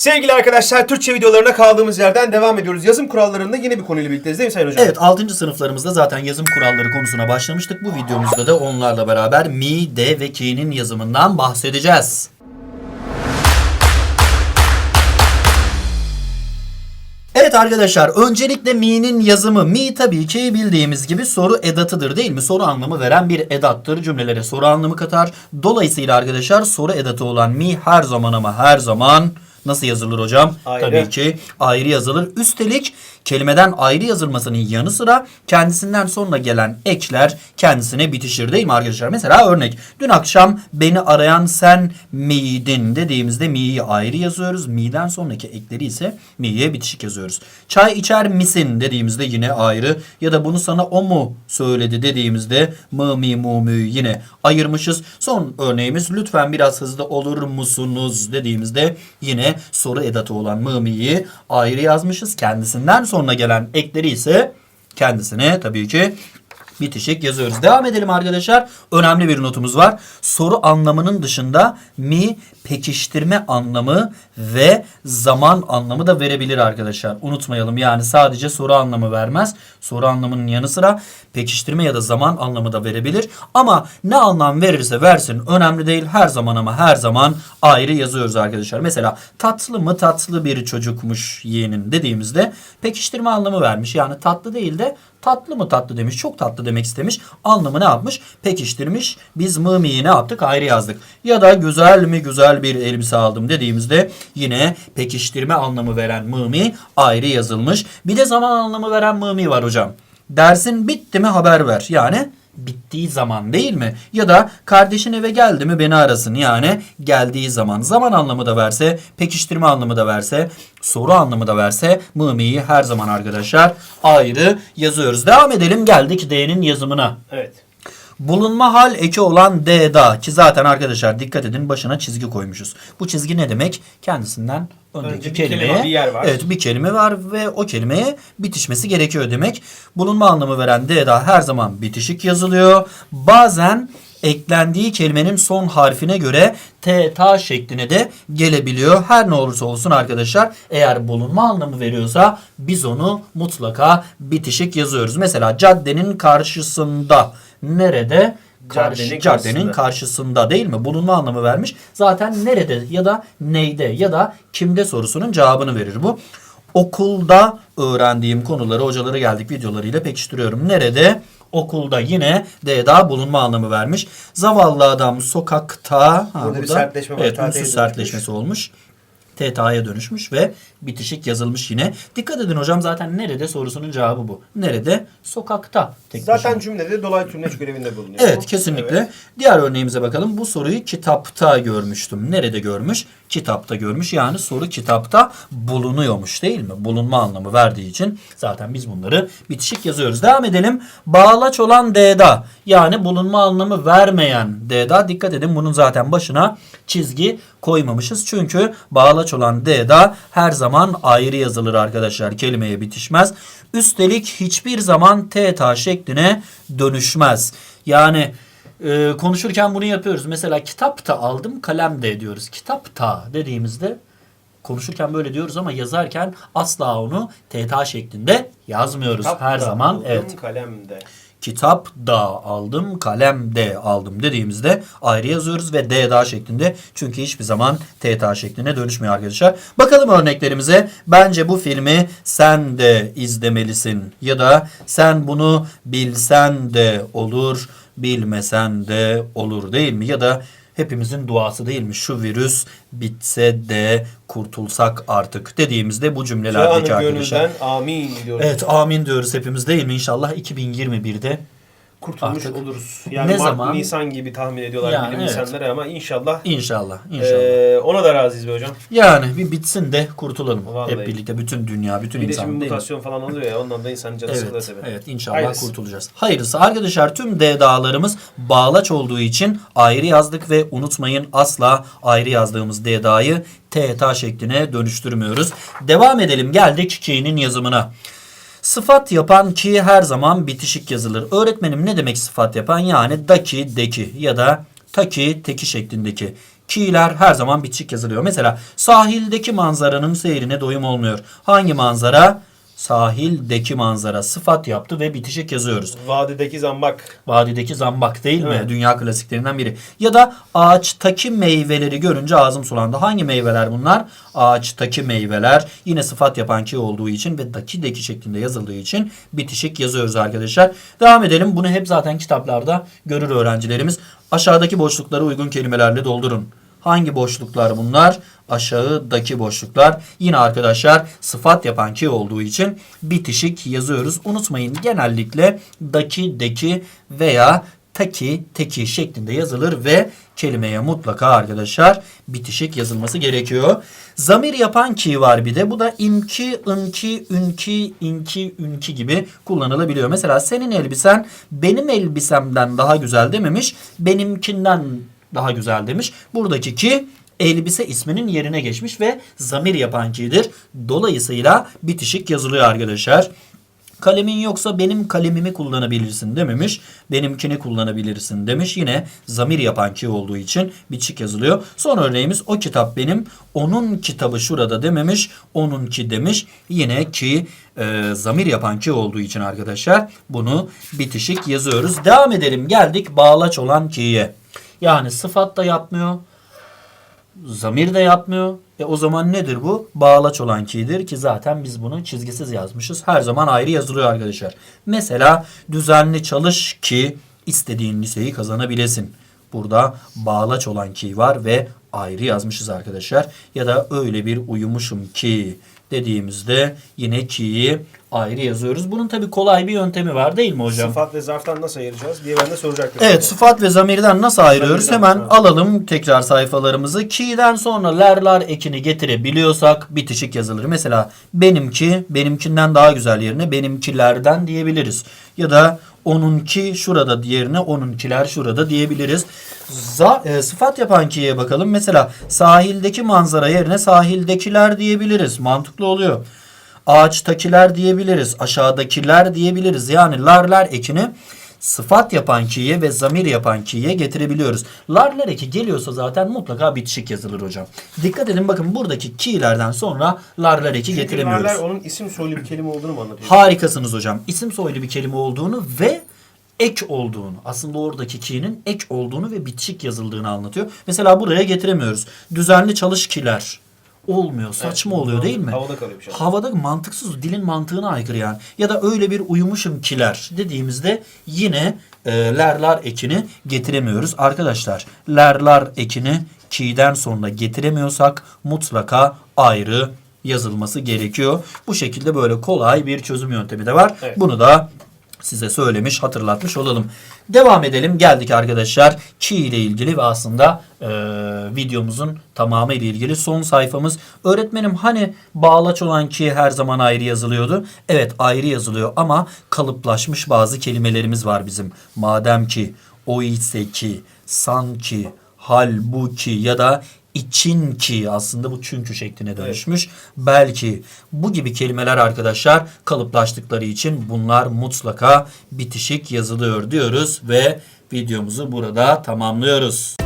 Sevgili arkadaşlar Türkçe videolarına kaldığımız yerden devam ediyoruz. Yazım kurallarında yine bir konuyla birlikteyiz değil mi Sayın Hocam? Evet 6. sınıflarımızda zaten yazım kuralları konusuna başlamıştık. Bu videomuzda da onlarla beraber mi, de ve ki'nin yazımından bahsedeceğiz. Evet arkadaşlar öncelikle mi'nin yazımı. Mi tabii ki bildiğimiz gibi soru edatıdır değil mi? Soru anlamı veren bir edattır. Cümlelere soru anlamı katar. Dolayısıyla arkadaşlar soru edatı olan mi her zaman ama her zaman nasıl yazılır hocam? Ayrı. Tabii ki ayrı yazılır. Üstelik kelimeden ayrı yazılmasının yanı sıra kendisinden sonra gelen ekler kendisine bitişir değil mi arkadaşlar? Mesela örnek dün akşam beni arayan sen miydin dediğimizde mi'yi ayrı yazıyoruz. Mi'den sonraki ekleri ise mi'ye bitişik yazıyoruz. Çay içer misin dediğimizde yine ayrı ya da bunu sana o mu söyledi dediğimizde mı mi mu mü yine ayırmışız. Son örneğimiz lütfen biraz hızlı olur musunuz dediğimizde yine soru edatı olan mı mi'yi ayrı yazmışız. Kendisinden sonra gelen ekleri ise kendisine tabii ki bitişik yazıyoruz. Devam edelim arkadaşlar. Önemli bir notumuz var. Soru anlamının dışında mi pekiştirme anlamı ve zaman anlamı da verebilir arkadaşlar. Unutmayalım yani sadece soru anlamı vermez. Soru anlamının yanı sıra pekiştirme ya da zaman anlamı da verebilir. Ama ne anlam verirse versin önemli değil. Her zaman ama her zaman ayrı yazıyoruz arkadaşlar. Mesela tatlı mı tatlı bir çocukmuş yeğenin dediğimizde pekiştirme anlamı vermiş. Yani tatlı değil de tatlı mı tatlı demiş. Çok tatlı demek istemiş. Anlamı ne yapmış? Pekiştirmiş. Biz mı mi'yi ne yaptık? Ayrı yazdık. Ya da güzel mi güzel bir elbise aldım dediğimizde yine pekiştirme anlamı veren mı mi ayrı yazılmış. Bir de zaman anlamı veren mı mi var hocam. Dersin bitti mi haber ver. Yani bittiği zaman değil mi? Ya da kardeşin eve geldi mi beni arasın. Yani geldiği zaman. Zaman anlamı da verse, pekiştirme anlamı da verse, soru anlamı da verse mımiyi her zaman arkadaşlar ayrı yazıyoruz. Devam edelim geldik D'nin yazımına. Evet. Bulunma hal eki olan D'da ki zaten arkadaşlar dikkat edin başına çizgi koymuşuz. Bu çizgi ne demek? Kendisinden öndeki Önce bir kelimeye kelime, bir yer var. Evet bir kelime var ve o kelimeye bitişmesi gerekiyor demek. Bulunma anlamı veren D'da her zaman bitişik yazılıyor. Bazen eklendiği kelimenin son harfine göre T, ta şekline de gelebiliyor. Her ne olursa olsun arkadaşlar eğer bulunma anlamı veriyorsa biz onu mutlaka bitişik yazıyoruz. Mesela caddenin karşısında nerede? Karşı, Caddenin caddenin, karşısında. karşısında değil mi? Bulunma anlamı vermiş. Zaten nerede ya da neyde ya da kimde sorusunun cevabını verir bu. Okulda öğrendiğim konuları hocaları geldik videolarıyla pekiştiriyorum. Nerede? Okulda yine D'da bulunma anlamı vermiş. Zavallı adam sokakta. Ha, Burada bir sertleşme var. Evet, sertleşmesi olmuş. TTA'ya dönüşmüş ve bitişik yazılmış yine. Dikkat edin hocam zaten nerede sorusunun cevabı bu. Nerede? Sokakta. Tek Zaten başına. cümlede dolaylı tümleç görevinde bulunuyor. Evet kesinlikle. Evet. Diğer örneğimize bakalım. Bu soruyu kitapta görmüştüm. Nerede görmüş? Kitapta görmüş. Yani soru kitapta bulunuyormuş değil mi? Bulunma anlamı verdiği için zaten biz bunları bitişik yazıyoruz. Devam edelim. Bağlaç olan D'da yani bulunma anlamı vermeyen D'da dikkat edin bunun zaten başına çizgi koymamışız. Çünkü bağlaç olan D'da her zaman ayrı yazılır arkadaşlar. Kelimeye bitişmez. Üstelik hiçbir zaman TTA şekline dönüşmez. Yani e, konuşurken bunu yapıyoruz. Mesela kitap da aldım kalem de diyoruz. Kitap da dediğimizde konuşurken böyle diyoruz ama yazarken asla onu TTA şeklinde yazmıyoruz. Kitap her da zaman buldum, evet Kalem de. Kitap da aldım, kalem de aldım dediğimizde ayrı yazıyoruz ve D da şeklinde. Çünkü hiçbir zaman T da şekline dönüşmüyor arkadaşlar. Bakalım örneklerimize. Bence bu filmi sen de izlemelisin ya da sen bunu bilsen de olur, bilmesen de olur değil mi? Ya da hepimizin duası değil mi? Şu virüs bitse de kurtulsak artık dediğimizde bu cümlelerdeki arkadaşlar. amin diyoruz. Evet amin diyoruz hepimiz değil mi? İnşallah 2021'de Kurtulmuş Artık oluruz. Yani ne Mart, zaman? Nisan gibi tahmin ediyorlar Yani bilim evet. insanları ama inşallah inşallah inşallah. eee, ona da razıyız be hocam. yani bir bitsin de kurtulalım. Vallahi. Hep birlikte bütün dünya, bütün Bir de insan şimdi değil mi? mutasyon falan oluyor ya ondan da insanın canı sıkılır Evet, tabii. evet inşallah Hayırlısı. kurtulacağız. Hayırlısı arkadaşlar tüm D dağlarımız bağlaç olduğu için ayrı yazdık ve unutmayın asla ayrı yazdığımız D dağı T ta şekline dönüştürmüyoruz. Devam edelim geldik ki'nin yazımına. Sıfat yapan ki her zaman bitişik yazılır. Öğretmenim ne demek sıfat yapan? Yani daki, deki ya da taki, teki şeklindeki Ki'ler her zaman bitişik yazılıyor. Mesela sahildeki manzaranın seyrine doyum olmuyor. Hangi manzara? Sahildeki manzara sıfat yaptı ve bitişik yazıyoruz. Vadideki zambak. Vadideki zambak değil mi? Evet. Dünya klasiklerinden biri. Ya da ağaçtaki meyveleri görünce ağzım sulandı. Hangi meyveler bunlar? Ağaçtaki meyveler. Yine sıfat yapan ki olduğu için ve daki deki şeklinde yazıldığı için bitişik yazıyoruz arkadaşlar. Devam edelim. Bunu hep zaten kitaplarda görür öğrencilerimiz. Aşağıdaki boşlukları uygun kelimelerle doldurun. Hangi boşluklar bunlar? Aşağıdaki boşluklar. Yine arkadaşlar sıfat yapan ki olduğu için bitişik yazıyoruz. Unutmayın genellikle daki, deki veya taki, teki şeklinde yazılır ve kelimeye mutlaka arkadaşlar bitişik yazılması gerekiyor. Zamir yapan ki var bir de. Bu da imki, ınki, ünki, inki, ünki gibi kullanılabiliyor. Mesela senin elbisen benim elbisemden daha güzel dememiş. Benimkinden daha güzel demiş. Buradaki ki elbise isminin yerine geçmiş ve zamir yapan ki'dir. Dolayısıyla bitişik yazılıyor arkadaşlar. Kalemin yoksa benim kalemimi kullanabilirsin dememiş. Benimkini kullanabilirsin demiş. Yine zamir yapan ki olduğu için bitişik yazılıyor. Son örneğimiz o kitap benim. Onun kitabı şurada dememiş. Onunki demiş. Yine ki e, zamir yapan ki olduğu için arkadaşlar bunu bitişik yazıyoruz. Devam edelim. Geldik bağlaç olan ki'ye. Yani sıfat da yapmıyor. Zamir de yapmıyor. E o zaman nedir bu? Bağlaç olan ki'dir ki zaten biz bunu çizgisiz yazmışız. Her zaman ayrı yazılıyor arkadaşlar. Mesela düzenli çalış ki istediğin liseyi kazanabilesin. Burada bağlaç olan ki var ve ayrı yazmışız arkadaşlar. Ya da öyle bir uyumuşum ki dediğimizde yine ki'yi ayrı yazıyoruz. Bunun tabi kolay bir yöntemi var değil mi hocam? Sıfat ve zarftan nasıl ayıracağız diye ben de soracaktım. Evet sıfat ve zamirden nasıl ayırıyoruz? Zamirden Hemen sonra. alalım tekrar sayfalarımızı. Ki'den sonra lerler ekini getirebiliyorsak bitişik yazılır. Mesela benimki benimkinden daha güzel yerine benimkilerden diyebiliriz. Ya da onunki şurada yerine onunkiler şurada diyebiliriz. Za, e, sıfat yapan ki'ye bakalım. Mesela sahildeki manzara yerine sahildekiler diyebiliriz. Mantıklı oluyor. Ağaçtakiler diyebiliriz. Aşağıdakiler diyebiliriz. Yani larlar ekini sıfat yapan ki'ye ve zamir yapan ki'ye getirebiliyoruz. Larlar eki geliyorsa zaten mutlaka bitişik yazılır hocam. Dikkat edin bakın buradaki ki'lerden sonra larlar eki Çünkü getiremiyoruz. larlar onun isim soylu bir kelime olduğunu mu anlatıyor? Harikasınız hocam. İsim soylu bir kelime olduğunu ve ek olduğunu. Aslında oradaki ki'nin ek olduğunu ve bitişik yazıldığını anlatıyor. Mesela buraya getiremiyoruz. Düzenli çalış kiler. Olmuyor. Saçma Evet, oluyor değil mi? Havada kalıyor bir şey. Havada mantıksız, dilin mantığına aykırı yani. Ya da öyle bir uyumuşum kiler dediğimizde yine e, lerlar ekini getiremiyoruz. Arkadaşlar lerlar ekini ki'den sonra getiremiyorsak mutlaka ayrı yazılması gerekiyor. Bu şekilde böyle kolay bir çözüm yöntemi de var. Evet. Bunu da size söylemiş, hatırlatmış olalım. Devam edelim. Geldik arkadaşlar Ki ile ilgili ve aslında e, videomuzun tamamı ile ilgili son sayfamız. Öğretmenim hani bağlaç olan ki her zaman ayrı yazılıyordu. Evet ayrı yazılıyor ama kalıplaşmış bazı kelimelerimiz var bizim. Madem ki, o ise ki, sanki, halbuki ya da için ki aslında bu çünkü şekline dönüşmüş. Belki bu gibi kelimeler arkadaşlar kalıplaştıkları için bunlar mutlaka bitişik yazılıyor diyoruz ve videomuzu burada tamamlıyoruz.